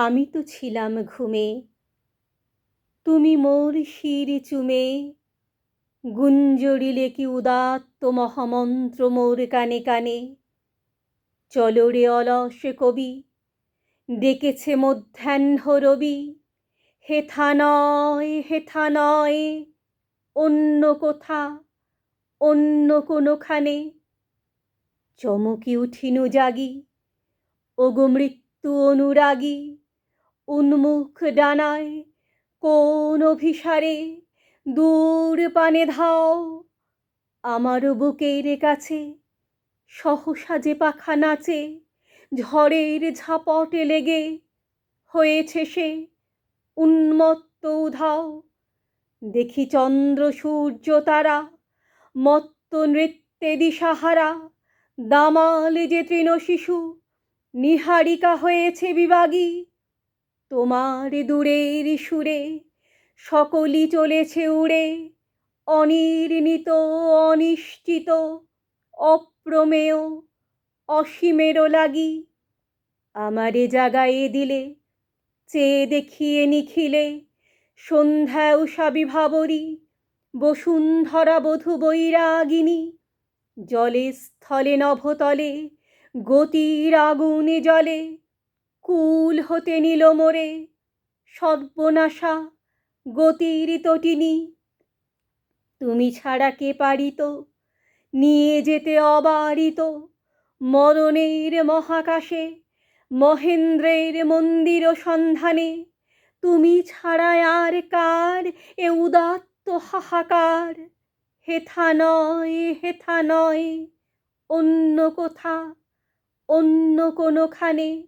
আমি তো ছিলাম ঘুমে। তুমি মোর শির চুমে। গুঞ্জরিলে কি উদাত্ত মহামন্ত্র মোর কানে কানে। চলো রে অলস কবি, ডেকেছে মধ্যাহ্ন রবি। হেথা নয় হেথা নয়, অন্য কোথা, অন্য কোনোখানে। চমকি উঠিনু জাগি, ওগো মৃত্যু অনুরাগী। উন্মুখ ডানায় কোন অভিসারে দূর পানে ধাও। আমার বুকের কাছে সহসা যে পাখা নাচে, ঝড়ের ঝাপটে লেগে হয়েছে সে উন্মত্ত উধাও। দেখি চন্দ্র, সূর্য, তারা, মত্ত নৃত্যে দিশাহারা, দামাল যে তৃণ শিশু নিহারিকা হয়েছে বিবাগী তোমার দূরের সুরে সকলই চলেছে উড়ে। অনির্ণিত, অনিশ্চিত, অপ্রমেয়, অসীমেরও লাগি। আমারে জাগায়ে দিলে, চেয়ে দেখিয়ে নিখিলে সন্ধ্যা উষা বিভাবরী, বসুন্ধরা বধূ বৈরাগিনী, জলে স্থলে নভতলে, গতির আগুনে জলে কুল হতে নিল মোরে, সর্বনাশা গতির তটিনী। তুমি ছাড়া কে পারিত? নিয়ে যেতে অবারিত মরণের মহাকাশে, মহেন্দ্রের মন্দির সন্ধানে। তুমি ছাড়া আর কার এ উদাত্ত হাহাকার? হেথা নয় হেথা নয়, অন্য কোথা, অন্য কোনোখানে।